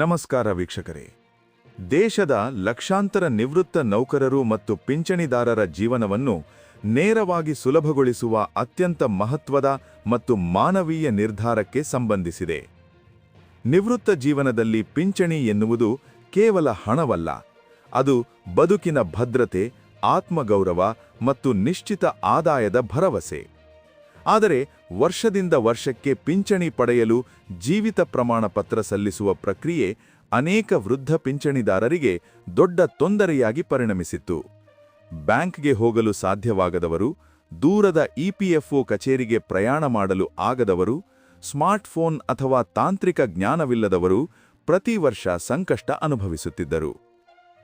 ನಮಸ್ಕಾರ ವೀಕ್ಷಕರೇ. ದೇಶದ ಲಕ್ಷಾಂತರ ನಿವೃತ್ತ ನೌಕರರು ಮತ್ತು ಪಿಂಚಣಿದಾರರ ಜೀವನವನ್ನು ನೇರವಾಗಿ ಸುಲಭಗೊಳಿಸುವ ಅತ್ಯಂತ ಮಹತ್ವದ ಮತ್ತು ಮಾನವೀಯ ನಿರ್ಧಾರಕ್ಕೆ ಸಂಬಂಧಿಸಿದೆ. ನಿವೃತ್ತ ಜೀವನದಲ್ಲಿ ಪಿಂಚಣಿ ಎನ್ನುವುದು ಕೇವಲ ಹಣವಲ್ಲ, ಅದು ಬದುಕಿನ ಭದ್ರತೆ, ಆತ್ಮಗೌರವ ಮತ್ತು ನಿಶ್ಚಿತ ಆದಾಯದ ಭರವಸೆ. ಆದರೆ ವರ್ಷದಿಂದ ವರ್ಷಕ್ಕೆ ಪಿಂಚಣಿ ಪಡೆಯಲು ಜೀವಿತ ಪ್ರಮಾಣ ಪತ್ರ ಸಲ್ಲಿಸುವ ಪ್ರಕ್ರಿಯೆ ಅನೇಕ ವೃದ್ಧ ಪಿಂಚಣಿದಾರರಿಗೆ ದೊಡ್ಡ ತೊಂದರೆಯಾಗಿ ಪರಿಣಮಿಸಿತ್ತು. ಬ್ಯಾಂಕ್ಗೆ ಹೋಗಲು ಸಾಧ್ಯವಾಗದವರು, ದೂರದ ಇಪಿಎಫ್ಒ ಕಚೇರಿಗೆ ಪ್ರಯಾಣ ಮಾಡಲು ಆಗದವರು, ಸ್ಮಾರ್ಟ್ಫೋನ್ ಅಥವಾ ತಾಂತ್ರಿಕ ಜ್ಞಾನವಿಲ್ಲದವರು ಪ್ರತಿ ವರ್ಷ ಸಂಕಷ್ಟ ಅನುಭವಿಸುತ್ತಿದ್ದರು.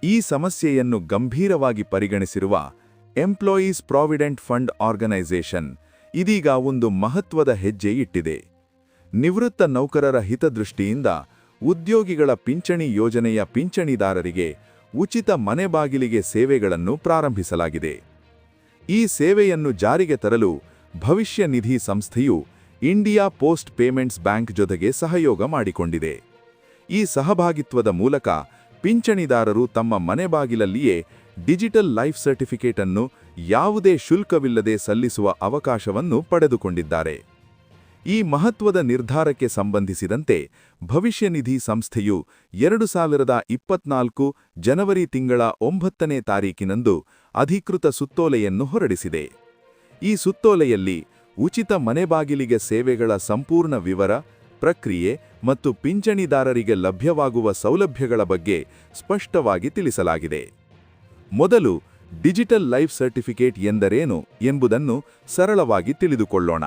ಈ ಸಮಸ್ಯೆಯನ್ನು ಗಂಭೀರವಾಗಿ ಪರಿಗಣಿಸಿರುವ ಎಂಪ್ಲಾಯೀಸ್ ಪ್ರಾವಿಡೆಂಟ್ ಫಂಡ್ ಆರ್ಗನೈಸೇಷನ್ ಇದೀಗ ಒಂದು ಮಹತ್ವದ ಹೆಜ್ಜೆ ಇಟ್ಟಿದೆ. ನಿವೃತ್ತ ನೌಕರರ ಹಿತದೃಷ್ಟಿಯಿಂದ ಉದ್ಯೋಗಿಗಳ ಪಿಂಚಣಿ ಯೋಜನೆಯ ಪಿಂಚಣಿದಾರರಿಗೆ ಉಚಿತ ಮನೆ ಬಾಗಿಲಿಗೆ ಸೇವೆಗಳನ್ನು ಪ್ರಾರಂಭಿಸಲಾಗಿದೆ. ಈ ಸೇವೆಯನ್ನು ಜಾರಿಗೆ ತರಲು ಭವಿಷ್ಯ ನಿಧಿ ಸಂಸ್ಥೆಯು ಇಂಡಿಯಾ ಪೋಸ್ಟ್ ಪೇಮೆಂಟ್ಸ್ ಬ್ಯಾಂಕ್ ಜೊತೆಗೆ ಸಹಯೋಗ ಮಾಡಿಕೊಂಡಿದೆ. ಈ ಸಹಭಾಗಿತ್ವದ ಮೂಲಕ ಪಿಂಚಣಿದಾರರು ತಮ್ಮ ಮನೆ ಬಾಗಿಲಲ್ಲಿಯೇ ಡಿಜಿಟಲ್ ಲೈಫ್ ಸರ್ಟಿಫಿಕೇಟ್ ಅನ್ನು ಯಾವುದೇ ಶುಲ್ಕವಿಲ್ಲದೆ ಸಲ್ಲಿಸುವ ಅವಕಾಶವನ್ನು ಪಡೆದುಕೊಂಡಿದ್ದಾರೆ. ಈ ಮಹತ್ವದ ನಿರ್ಧಾರಕ್ಕೆ ಸಂಬಂಧಿಸಿದಂತೆ ಭವಿಷ್ಯ ನಿಧಿ ಸಂಸ್ಥೆಯು ಎರಡು ಸಾವಿರದ ಇಪ್ಪತ್ನಾಲ್ಕು ಜನವರಿ ತಿಂಗಳ ಒಂಬತ್ತನೇ ತಾರೀಕಿನಂದು ಅಧಿಕೃತ ಸುತ್ತೋಲೆಯನ್ನು ಹೊರಡಿಸಿದೆ. ಈ ಸುತ್ತೋಲೆಯಲ್ಲಿ ಉಚಿತ ಮನೆ ಬಾಗಿಲಿಗೆ ಸೇವೆಗಳ ಸಂಪೂರ್ಣ ವಿವರ, ಪ್ರಕ್ರಿಯೆ ಮತ್ತು ಪಿಂಚಣಿದಾರರಿಗೆ ಲಭ್ಯವಾಗುವ ಸೌಲಭ್ಯಗಳ ಬಗ್ಗೆ ಸ್ಪಷ್ಟವಾಗಿ ತಿಳಿಸಲಾಗಿದೆ. ಮೊದಲು ಡಿಜಿಟಲ್ ಲೈಫ್ ಸರ್ಟಿಫಿಕೇಟ್ ಎಂದರೇನು ಎಂಬುದನ್ನು ಸರಳವಾಗಿ ತಿಳಿದುಕೊಳ್ಳೋಣ.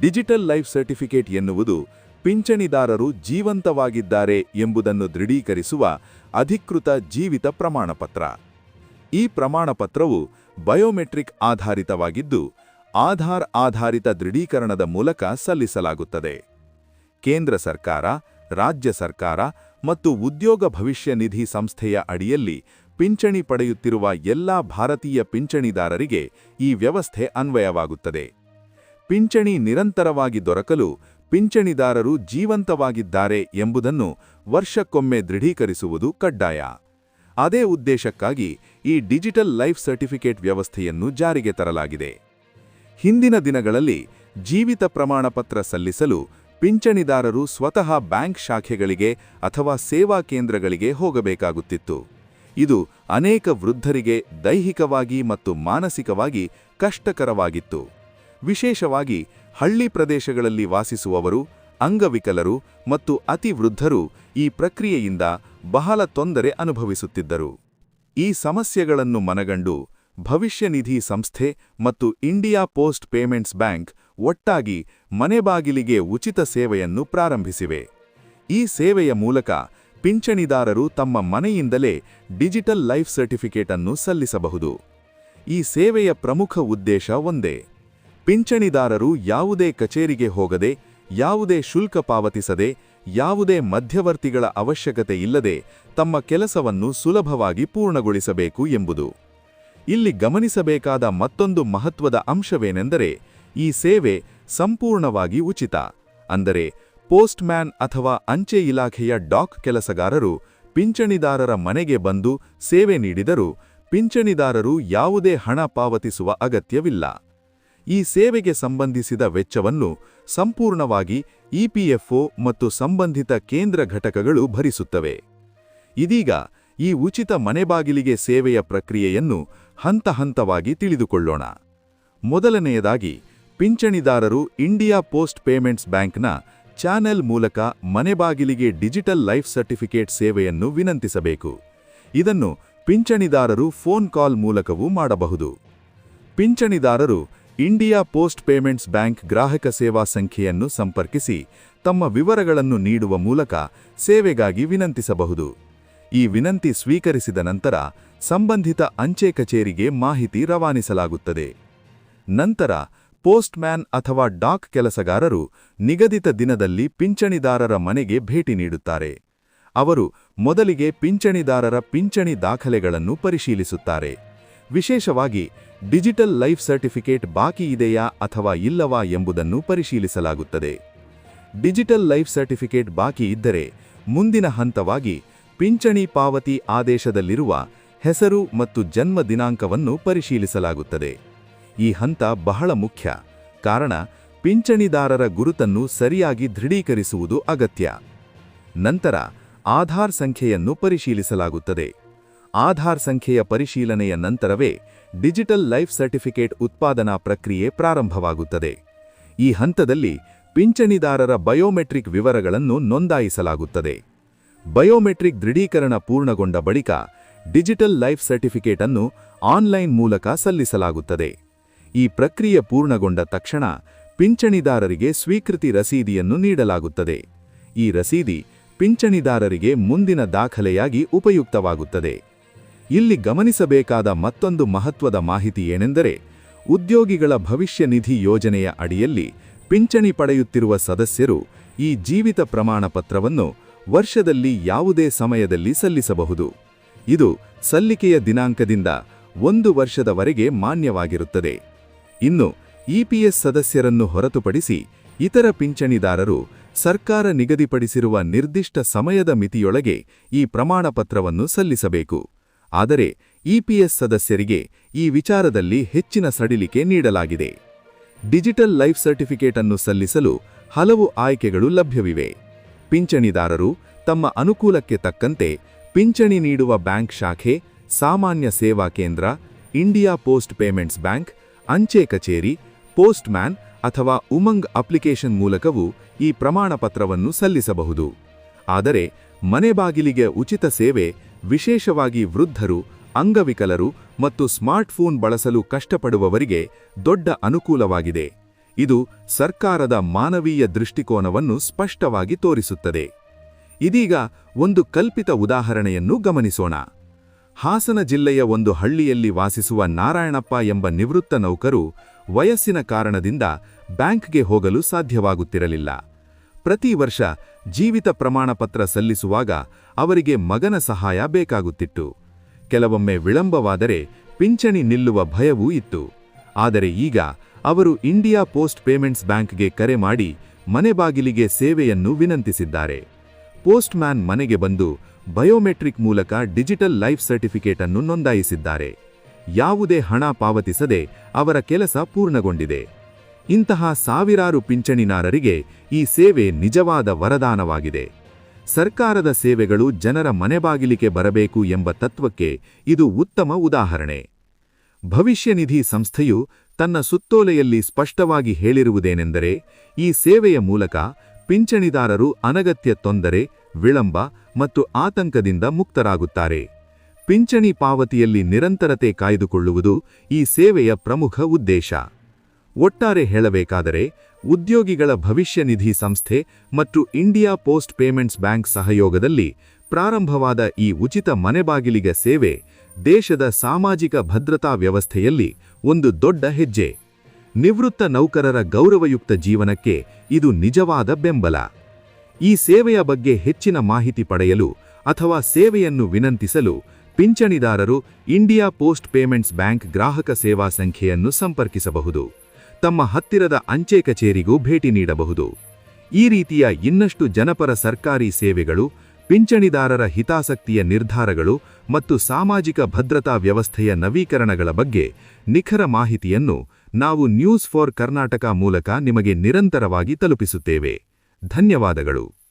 ಡಿಜಿಟಲ್ ಲೈಫ್ ಸರ್ಟಿಫಿಕೇಟ್ ಎನ್ನುವುದು ಪಿಂಚಣಿದಾರರು ಜೀವಂತವಾಗಿದ್ದಾರೆ ಎಂಬುದನ್ನು ದೃಢೀಕರಿಸುವ ಅಧಿಕೃತ ಜೀವಿತ ಪ್ರಮಾಣಪತ್ರ. ಈ ಪ್ರಮಾಣಪತ್ರವು ಬಯೋಮೆಟ್ರಿಕ್ ಆಧಾರಿತವಾಗಿದ್ದು, ಆಧಾರ್ ಆಧಾರಿತ ದೃಢೀಕರಣದ ಮೂಲಕ ಸಲ್ಲಿಸಲಾಗುತ್ತದೆ. ಕೇಂದ್ರ ಸರ್ಕಾರ, ರಾಜ್ಯ ಸರ್ಕಾರ ಮತ್ತು ಉದ್ಯೋಗ ಭವಿಷ್ಯ ನಿಧಿ ಸಂಸ್ಥೆಯ ಅಡಿಯಲ್ಲಿ ಪಿಂಚಣಿ ಪಡೆಯುತ್ತಿರುವ ಎಲ್ಲಾ ಭಾರತೀಯ ಪಿಂಚಣಿದಾರರಿಗೆ ಈ ವ್ಯವಸ್ಥೆ ಅನ್ವಯವಾಗುತ್ತದೆ. ಪಿಂಚಣಿ ನಿರಂತರವಾಗಿ ದೊರಕಲು ಪಿಂಚಣಿದಾರರು ಜೀವಂತವಾಗಿದ್ದಾರೆ ಎಂಬುದನ್ನು ವರ್ಷಕ್ಕೊಮ್ಮೆ ದೃಢೀಕರಿಸುವುದು ಕಡ್ಡಾಯ. ಅದೇ ಉದ್ದೇಶಕ್ಕಾಗಿ ಈ ಡಿಜಿಟಲ್ ಲೈಫ್ ಸರ್ಟಿಫಿಕೇಟ್ ವ್ಯವಸ್ಥೆಯನ್ನು ಜಾರಿಗೆ ತರಲಾಗಿದೆ. ಹಿಂದಿನ ದಿನಗಳಲ್ಲಿ ಜೀವಿತ ಪ್ರಮಾಣಪತ್ರ ಸಲ್ಲಿಸಲು ಪಿಂಚಣಿದಾರರು ಸ್ವತಃ ಬ್ಯಾಂಕ್ ಶಾಖೆಗಳಿಗೆ ಅಥವಾ ಸೇವಾ ಕೇಂದ್ರಗಳಿಗೆ ಹೋಗಬೇಕಾಗುತ್ತಿತ್ತು. ಇದು ಅನೇಕ ವೃದ್ಧರಿಗೆ ದೈಹಿಕವಾಗಿ ಮತ್ತು ಮಾನಸಿಕವಾಗಿ ಕಷ್ಟಕರವಾಗಿತ್ತು. ವಿಶೇಷವಾಗಿ ಹಳ್ಳಿ ಪ್ರದೇಶಗಳಲ್ಲಿ ವಾಸಿಸುವವರು, ಅಂಗವಿಕಲರು ಮತ್ತು ಅತಿ ವೃದ್ಧರು ಈ ಪ್ರಕ್ರಿಯೆಯಿಂದ ಬಹಳ ತೊಂದರೆ ಅನುಭವಿಸುತ್ತಿದ್ದರು. ಈ ಸಮಸ್ಯೆಗಳನ್ನು ಮನಗಂಡು ಭವಿಷ್ಯ ನಿಧಿ ಸಂಸ್ಥೆ ಮತ್ತು ಇಂಡಿಯಾ ಪೋಸ್ಟ್ ಪೇಮೆಂಟ್ಸ್ ಬ್ಯಾಂಕ್ ಒಟ್ಟಾಗಿ ಮನೆಬಾಗಿಲಿಗೆ ಉಚಿತ ಸೇವೆಯನ್ನು ಪ್ರಾರಂಭಿಸಿವೆ. ಈ ಸೇವೆಯ ಮೂಲಕ ಪಿಂಚಣಿದಾರರು ತಮ್ಮ ಮನೆಯಿಂದಲೇ ಡಿಜಿಟಲ್ ಲೈಫ್ ಸರ್ಟಿಫಿಕೇಟ್ ಅನ್ನು ಸಲ್ಲಿಸಬಹುದು. ಈ ಸೇವೆಯ ಪ್ರಮುಖ ಉದ್ದೇಶ ಒಂದೇ. ಪಿಂಚಣಿದಾರರು ಯಾವುದೇ ಕಚೇರಿಗೆ ಹೋಗದೆ, ಯಾವುದೇ ಶುಲ್ಕ ಪಾವತಿಸದೆ, ಯಾವುದೇ ಮಧ್ಯವರ್ತಿಗಳ ಅವಶ್ಯಕತೆ ಇಲ್ಲದೆ ತಮ್ಮ ಕೆಲಸವನ್ನು ಸುಲಭವಾಗಿ ಪೂರ್ಣಗೊಳಿಸಬೇಕು ಎಂಬುದು. ಇಲ್ಲಿ ಗಮನಿಸಬೇಕಾದ ಮತ್ತೊಂದು ಮಹತ್ವದ ಅಂಶವೇನೆಂದರೆ ಈ ಸೇವೆ ಸಂಪೂರ್ಣವಾಗಿ ಉಚಿತ. ಅಂದರೆ ಪೋಸ್ಟ್ ಮ್ಯಾನ್ ಅಥವಾ ಅಂಚೆ ಇಲಾಖೆಯ ಡಾಕ್ ಕೆಲಸಗಾರರು ಪಿಂಚಣಿದಾರರ ಮನೆಗೆ ಬಂದು ಸೇವೆ ನೀಡಿದರೂ ಪಿಂಚಣಿದಾರರು ಯಾವುದೇ ಹಣ ಪಾವತಿಸುವ ಅಗತ್ಯವಿಲ್ಲ. ಈ ಸೇವೆಗೆ ಸಂಬಂಧಿಸಿದ ವೆಚ್ಚವನ್ನು ಸಂಪೂರ್ಣವಾಗಿ ಇಪಿಎಫ್ಒ ಮತ್ತು ಸಂಬಂಧಿತ ಕೇಂದ್ರ ಘಟಕಗಳು ಭರಿಸುತ್ತವೆ. ಇದೀಗ ಈ ಉಚಿತ ಮನೆಬಾಗಿಲಿಗೆ ಸೇವೆಯ ಪ್ರಕ್ರಿಯೆಯನ್ನು ಹಂತ ಹಂತವಾಗಿ ತಿಳಿದುಕೊಳ್ಳೋಣ. ಮೊದಲನೆಯದಾಗಿ, ಪಿಂಚಣಿದಾರರು ಇಂಡಿಯಾ ಪೋಸ್ಟ್ ಪೇಮೆಂಟ್ಸ್ ಬ್ಯಾಂಕ್ನ ಚಾನೆಲ್ ಮೂಲಕ ಮನೆ ಬಾಗಿಲಿಗೆ ಡಿಜಿಟಲ್ ಲೈಫ್ ಸರ್ಟಿಫಿಕೇಟ್ ಸೇವೆಯನ್ನು ವಿನಂತಿಸಬೇಕು. ಇದನ್ನು ಪಿಂಚಣಿದಾರರು ಫೋನ್ ಕಾಲ್ ಮೂಲಕವೂ ಮಾಡಬಹುದು. ಪಿಂಚಣಿದಾರರು ಇಂಡಿಯಾ ಪೋಸ್ಟ್ ಪೇಮೆಂಟ್ಸ್ ಬ್ಯಾಂಕ್ ಗ್ರಾಹಕ ಸೇವಾ ಸಂಖ್ಯೆಯನ್ನು ಸಂಪರ್ಕಿಸಿ ತಮ್ಮ ವಿವರಗಳನ್ನು ನೀಡುವ ಮೂಲಕ ಸೇವೆಗಾಗಿ ವಿನಂತಿಸಬಹುದು. ಈ ವಿನಂತಿ ಸ್ವೀಕರಿಸಿದ ನಂತರ ಸಂಬಂಧಿತ ಅಂಚೆ ಕಚೇರಿಗೆ ಮಾಹಿತಿ ರವಾನಿಸಲಾಗುತ್ತದೆ. ನಂತರ ಪೋಸ್ಟ್ ಮ್ಯಾನ್ ಅಥವಾ ಡಾಕ್ ಕೆಲಸಗಾರರು ನಿಗದಿತ ದಿನದಲ್ಲಿ ಪಿಂಚಣಿದಾರರ ಮನೆಗೆ ಭೇಟಿ ನೀಡುತ್ತಾರೆ. ಅವರು ಮೊದಲಿಗೆ ಪಿಂಚಣಿದಾರರ ಪಿಂಚಣಿ ದಾಖಲೆಗಳನ್ನು ಪರಿಶೀಲಿಸುತ್ತಾರೆ. ವಿಶೇಷವಾಗಿ ಡಿಜಿಟಲ್ ಲೈಫ್ ಸರ್ಟಿಫಿಕೇಟ್ ಬಾಕಿ ಇದೆಯಾ ಅಥವಾ ಇಲ್ಲವಾ ಎಂಬುದನ್ನು ಪರಿಶೀಲಿಸಲಾಗುತ್ತದೆ. ಡಿಜಿಟಲ್ ಲೈಫ್ ಸರ್ಟಿಫಿಕೇಟ್ ಬಾಕಿ ಇದ್ದರೆ ಮುಂದಿನ ಹಂತವಾಗಿ ಪಿಂಚಣಿ ಪಾವತಿ ಆದೇಶದಲ್ಲಿರುವ ಹೆಸರು ಮತ್ತು ಜನ್ಮ ದಿನಾಂಕವನ್ನು ಪರಿಶೀಲಿಸಲಾಗುತ್ತದೆ. ಈ ಹಂತ ಬಹಳ ಮುಖ್ಯ. ಕಾರಣ, ಪಿಂಚಣಿದಾರರ ಗುರುತನ್ನು ಸರಿಯಾಗಿ ದೃಢೀಕರಿಸುವುದು ಅಗತ್ಯ. ನಂತರ, ಆಧಾರ್ ಸಂಖ್ಯೆಯನ್ನು ಪರಿಶೀಲಿಸಲಾಗುತ್ತದೆ. ಆಧಾರ್ ಸಂಖ್ಯೆಯ ಪರಿಶೀಲನೆಯ ನಂತರವೇ ಡಿಜಿಟಲ್ ಲೈಫ್ ಸರ್ಟಿಫಿಕೇಟ್ ಉತ್ಪಾದನಾ ಪ್ರಕ್ರಿಯೆ ಪ್ರಾರಂಭವಾಗುತ್ತದೆ. ಈ ಹಂತದಲ್ಲಿ ಪಿಂಚಣಿದಾರರ ಬಯೋಮೆಟ್ರಿಕ್ ವಿವರಗಳನ್ನು ನೋಂದಾಯಿಸಲಾಗುತ್ತದೆ. ಬಯೋಮೆಟ್ರಿಕ್ ದೃಢೀಕರಣ ಪೂರ್ಣಗೊಂಡ ಬಳಿಕ ಡಿಜಿಟಲ್ ಲೈಫ್ ಸರ್ಟಿಫಿಕೇಟ್ ಅನ್ನು ಆನ್ಲೈನ್ ಮೂಲಕ ಸಲ್ಲಿಸಲಾಗುತ್ತದೆ. ಈ ಪ್ರಕ್ರಿಯೆ ಪೂರ್ಣಗೊಂಡ ತಕ್ಷಣ ಪಿಂಚಣಿದಾರರಿಗೆ ಸ್ವೀಕೃತಿ ರಸೀದಿಯನ್ನು ನೀಡಲಾಗುತ್ತದೆ. ಈ ರಸೀದಿ ಪಿಂಚಣಿದಾರರಿಗೆ ಮುಂದಿನ ದಾಖಲೆಯಾಗಿ ಉಪಯುಕ್ತವಾಗುತ್ತದೆ. ಇಲ್ಲಿ ಗಮನಿಸಬೇಕಾದ ಮತ್ತೊಂದು ಮಹತ್ವದ ಮಾಹಿತಿ ಏನೆಂದರೆ, ಉದ್ಯೋಗಿಗಳ ಭವಿಷ್ಯ ನಿಧಿ ಯೋಜನೆಯ ಅಡಿಯಲ್ಲಿ ಪಿಂಚಣಿ ಪಡೆಯುತ್ತಿರುವ ಸದಸ್ಯರು ಈ ಜೀವಿತ ಪ್ರಮಾಣ ಪತ್ರವನ್ನು ವರ್ಷದಲ್ಲಿ ಯಾವುದೇ ಸಮಯದಲ್ಲಿ ಸಲ್ಲಿಸಬಹುದು. ಇದು ಸಲ್ಲಿಕೆಯ ದಿನಾಂಕದಿಂದ ಒಂದು ವರ್ಷದವರೆಗೆ ಮಾನ್ಯವಾಗಿರುತ್ತದೆ. ಇನ್ನು ಇಪಿಎಸ್ ಸದಸ್ಯರನ್ನು ಹೊರತುಪಡಿಸಿ ಇತರ ಪಿಂಚಣಿದಾರರು ಸರ್ಕಾರ ನಿಗದಿಪಡಿಸಿರುವ ನಿರ್ದಿಷ್ಟ ಸಮಯದ ಮಿತಿಯೊಳಗೆ ಈ ಪ್ರಮಾಣಪತ್ರವನ್ನು ಸಲ್ಲಿಸಬೇಕು. ಆದರೆ ಇಪಿಎಸ್ ಸದಸ್ಯರಿಗೆ ಈ ವಿಚಾರದಲ್ಲಿ ಹೆಚ್ಚಿನ ಸಡಿಲಿಕೆ ನೀಡಲಾಗಿದೆ. ಡಿಜಿಟಲ್ ಲೈಫ್ ಸರ್ಟಿಫಿಕೇಟ್ ಅನ್ನು ಸಲ್ಲಿಸಲು ಹಲವು ಆಯ್ಕೆಗಳು ಲಭ್ಯವಿವೆ. ಪಿಂಚಣಿದಾರರು ತಮ್ಮ ಅನುಕೂಲಕ್ಕೆ ತಕ್ಕಂತೆ ಪಿಂಚಣಿ ನೀಡುವ ಬ್ಯಾಂಕ್ ಶಾಖೆ, ಸಾಮಾನ್ಯ ಸೇವಾ ಕೇಂದ್ರ, ಇಂಡಿಯಾ ಪೋಸ್ಟ್ ಪೇಮೆಂಟ್ಸ್ ಬ್ಯಾಂಕ್ ಅಂಚೆ ಕಚೇರಿ ಪೋಸ್ಟ್ ಮ್ಯಾನ್ ಅಥವಾ ಉಮಂಗ್ ಅಪ್ಲಿಕೇಶನ್ ಮೂಲಕವೂ ಈ ಪ್ರಮಾಣಪತ್ರವನ್ನು ಸಲ್ಲಿಸಬಹುದು. ಆದರೆ ಮನೆ ಬಾಗಿಲಿಗೆ ಉಚಿತ ಸೇವೆ ವಿಶೇಷವಾಗಿ ವೃದ್ಧರು, ಅಂಗವಿಕಲರು ಮತ್ತು ಸ್ಮಾರ್ಟ್ಫೋನ್ ಬಳಸಲು ಕಷ್ಟಪಡುವವರಿಗೆ ದೊಡ್ಡ ಅನುಕೂಲವಾಗಿದೆ. ಇದು ಸರ್ಕಾರದ ಮಾನವೀಯ ದೃಷ್ಟಿಕೋನವನ್ನು ಸ್ಪಷ್ಟವಾಗಿ ತೋರಿಸುತ್ತದೆ. ಇದೀಗ ಒಂದು ಕಲ್ಪಿತ ಉದಾಹರಣೆಯನ್ನು ಗಮನಿಸೋಣ. ಹಾಸನ ಜಿಲ್ಲೆಯ ಒಂದು ಹಳ್ಳಿಯಲ್ಲಿ ವಾಸಿಸುವ ನಾರಾಯಣಪ್ಪ ಎಂಬ ನಿವೃತ್ತ ನೌಕರು ವಯಸ್ಸಿನ ಕಾರಣದಿಂದ ಬ್ಯಾಂಕ್ಗೆ ಹೋಗಲು ಸಾಧ್ಯವಾಗುತ್ತಿರಲಿಲ್ಲ. ಪ್ರತಿ ವರ್ಷ ಜೀವಿತ ಪ್ರಮಾಣಪತ್ರ ಸಲ್ಲಿಸುವಾಗ ಅವರಿಗೆ ಮಗನ ಸಹಾಯ ಬೇಕಾಗುತ್ತಿತ್ತು. ಕೆಲವೊಮ್ಮೆ ವಿಳಂಬವಾದರೆ ಪಿಂಚಣಿ ನಿಲ್ಲುವ ಭಯವೂ ಇತ್ತು. ಆದರೆ ಈಗ ಅವರು ಇಂಡಿಯಾ ಪೋಸ್ಟ್ ಪೇಮೆಂಟ್ಸ್ ಬ್ಯಾಂಕ್ಗೆ ಕರೆ ಮಾಡಿ ಮನೆ ಬಾಗಿಲಿಗೆ ಸೇವೆಯನ್ನು ವಿನಂತಿಸಿದ್ದಾರೆ. ಪೋಸ್ಟ್ ಮ್ಯಾನ್ ಮನೆಗೆ ಬಂದು ಬಯೋಮೆಟ್ರಿಕ್ ಮೂಲಕ ಡಿಜಿಟಲ್ ಲೈಫ್ ಸರ್ಟಿಫಿಕೇಟ್ ಅನ್ನು ನೋಂದಾಯಿಸಿದ್ದಾರೆ. ಯಾವುದೇ ಹಣ ಪಾವತಿಸದೆ ಅವರ ಕೆಲಸ ಪೂರ್ಣಗೊಂಡಿದೆ. ಇಂತಹ ಸಾವಿರಾರು ಪಿಂಚಣಿನಾರರಿಗೆ ಈ ಸೇವೆ ನಿಜವಾದ ವರದಾನವಾಗಿದೆ. ಸರ್ಕಾರದ ಸೇವೆಗಳು ಜನರ ಮನೆಬಾಗಿಲಿಗೆ ಬರಬೇಕು ಎಂಬ ತತ್ವಕ್ಕೆ ಇದು ಉತ್ತಮ ಉದಾಹರಣೆ. ಭವಿಷ್ಯ ನಿಧಿ ಸಂಸ್ಥೆಯು ತನ್ನ ಸುತ್ತೋಲೆಯಲ್ಲಿ ಸ್ಪಷ್ಟವಾಗಿ ಹೇಳಿರುವುದೇನೆಂದರೆ, ಈ ಸೇವೆಯ ಮೂಲಕ ಪಿಂಚಣಿದಾರರು ಅನಗತ್ಯ ತೊಂದರೆ, ವಿಳಂಬ ಮತ್ತು ಆತಂಕದಿಂದ ಮುಕ್ತರಾಗುತ್ತಾರೆ. ಪಿಂಚಣಿ ಪಾವತಿಯಲ್ಲಿ ನಿರಂತರತೆ ಕಾಯ್ದುಕೊಳ್ಳುವುದು ಈ ಸೇವೆಯ ಪ್ರಮುಖ ಉದ್ದೇಶ. ಒಟ್ಟಾರೆ ಹೇಳಬೇಕಾದರೆ, ಉದ್ಯೋಗಿಗಳ ಭವಿಷ್ಯ ನಿಧಿ ಸಂಸ್ಥೆ ಮತ್ತು ಇಂಡಿಯಾ ಪೋಸ್ಟ್ ಪೇಮೆಂಟ್ಸ್ ಬ್ಯಾಂಕ್ ಸಹಯೋಗದಲ್ಲಿ ಪ್ರಾರಂಭವಾದ ಈ ಉಚಿತ ಮನೆಬಾಗಿಲಿಗ ಸೇವೆ ದೇಶದ ಸಾಮಾಜಿಕ ಭದ್ರತಾ ವ್ಯವಸ್ಥೆಯಲ್ಲಿ ಒಂದು ದೊಡ್ಡ ಹೆಜ್ಜೆ. ನಿವೃತ್ತ ನೌಕರರ ಗೌರವಯುಕ್ತ ಜೀವನಕ್ಕೆ ಇದು ನಿಜವಾದ ಬೆಂಬಲ. ಈ ಸೇವೆಯ ಬಗ್ಗೆ ಹೆಚ್ಚಿನ ಮಾಹಿತಿ ಪಡೆಯಲು ಅಥವಾ ಸೇವೆಯನ್ನು ವಿನಂತಿಸಲು ಪಿಂಚಣಿದಾರರು ಇಂಡಿಯಾ ಪೋಸ್ಟ್ ಪೇಮೆಂಟ್ಸ್ ಬ್ಯಾಂಕ್ ಗ್ರಾಹಕ ಸೇವಾ ಸಂಖ್ಯೆಯನ್ನು ಸಂಪರ್ಕಿಸಬಹುದು. ತಮ್ಮ ಹತ್ತಿರದ ಅಂಚೆ ಕಚೇರಿಗೂ ಭೇಟಿ ನೀಡಬಹುದು. ಈ ರೀತಿಯ ಇನ್ನಷ್ಟು ಜನಪರ ಸರ್ಕಾರಿ ಸೇವೆಗಳು, ಪಿಂಚಣಿದಾರರ ಹಿತಾಸಕ್ತಿಯ ನಿರ್ಧಾರಗಳು ಮತ್ತು ಸಾಮಾಜಿಕ ಭದ್ರತಾ ವ್ಯವಸ್ಥೆಯ ನವೀಕರಣಗಳ ಬಗ್ಗೆ ನಿಖರ ಮಾಹಿತಿಯನ್ನು ನಾವು ನ್ಯೂಸ್ ಫಾರ್ ಕರ್ನಾಟಕ ಮೂಲಕ ನಿಮಗೆ ನಿರಂತರವಾಗಿ ತಲುಪಿಸುತ್ತೇವೆ. ಧನ್ಯವಾದಗಳು.